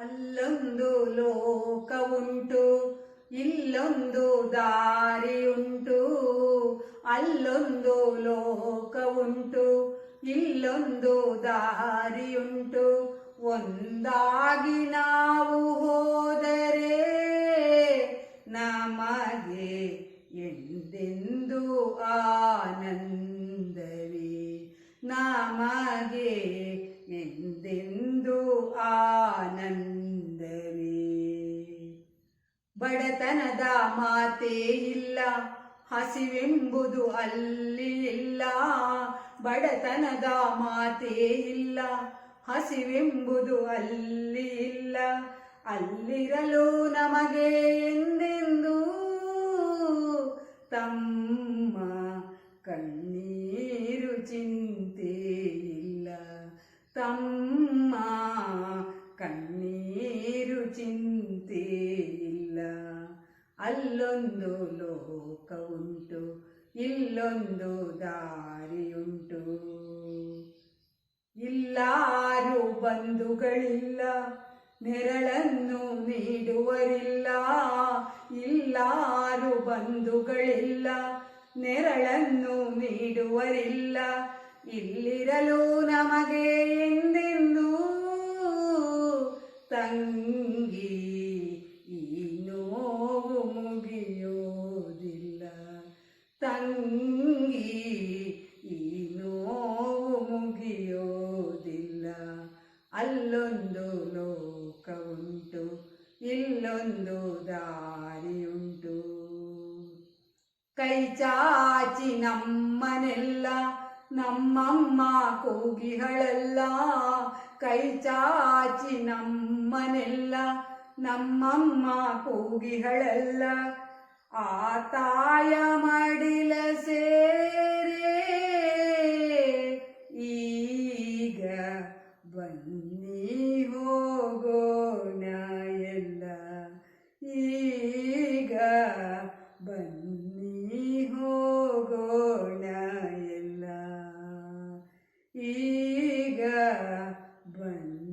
ಅಲ್ಲೊಂದು ಲೋಕ ಉಂಟು ಇಲ್ಲೊಂದು ದಾರಿಯುಂಟು. ಅಲ್ಲೊಂದು ಲೋಕ ಉಂಟು ಇಲ್ಲೊಂದು ದಾರಿಯುಂಟು. ಒಂದಾಗಿ ನಾವು ಹೋದರೆ ನಮಗೆ ಎಂದೆಂದು ಆನಂದವೇ? ನಮಗೆ ಎಂದೆಂದು ಬಡತನದ ಮಾತೇ ಇಲ್ಲ, ಹಸಿವೆಂಬುದು ಅಲ್ಲಿ ಇಲ್ಲ. ಬಡತನದ ಮಾತೇ ಇಲ್ಲ, ಹಸಿವೆಂಬುದು ಅಲ್ಲಿ ಇಲ್ಲ. ಅಲ್ಲಿರಲು ನಮಗೆ ಎಂದೆಂದೂ ತಮ್ಮ ಕಣ್ಣೀರು ಚಿಂತೆ ಇಲ್ಲ. ತಮ್ಮ ಕಣ್ಣೀರು ಚಿಂತೆ ಅಲ್ಲೊಂದು ಲೋಕ ಉಂಟು ಇಲ್ಲೊಂದು ದಾರಿಯುಂಟು. ಇಲ್ಲಾರು ಬಂಧುಗಳಿಲ್ಲ, ನೆರಳನ್ನು ನೀಡುವರಿಲ್ಲ. ಇಲ್ಲಾರು ಬಂಧುಗಳಿಲ್ಲ, ನೆರಳನ್ನು ನೀಡುವರಿಲ್ಲ. ಇಲ್ಲಿರಲು ನಮಗೆ ತಂಗಿ ಈ ನೋವು ಮುಗಿಯೋದಿಲ್ಲ. ಅಲ್ಲೊಂದು ಲೋಕ ಉಂಟು ಇಲ್ಲೊಂದು ದಾರಿಯುಂಟು. ಕೈ ಚಾಚಿ ನಮ್ಮನೆಲ್ಲ, ನಮ್ಮಮ್ಮ ಕೂಗಿಹಳೆಲ್ಲ. ಕೈ ಚಾಚಿ ನಮ್ಮನೆಲ್ಲ, ನಮ್ಮಮ್ಮ ಕೂಗಿಗಳಲ್ಲ ಆ ತಾಯ ಈಗ ಬನ್ನಿ ಹೋಗೋಣ ಎಲ್ಲ ಈಗ ಬನ್ನಿ ಹೋಗೋಣ ಎಲ್ಲ ಈಗ ಬನ್ನಿ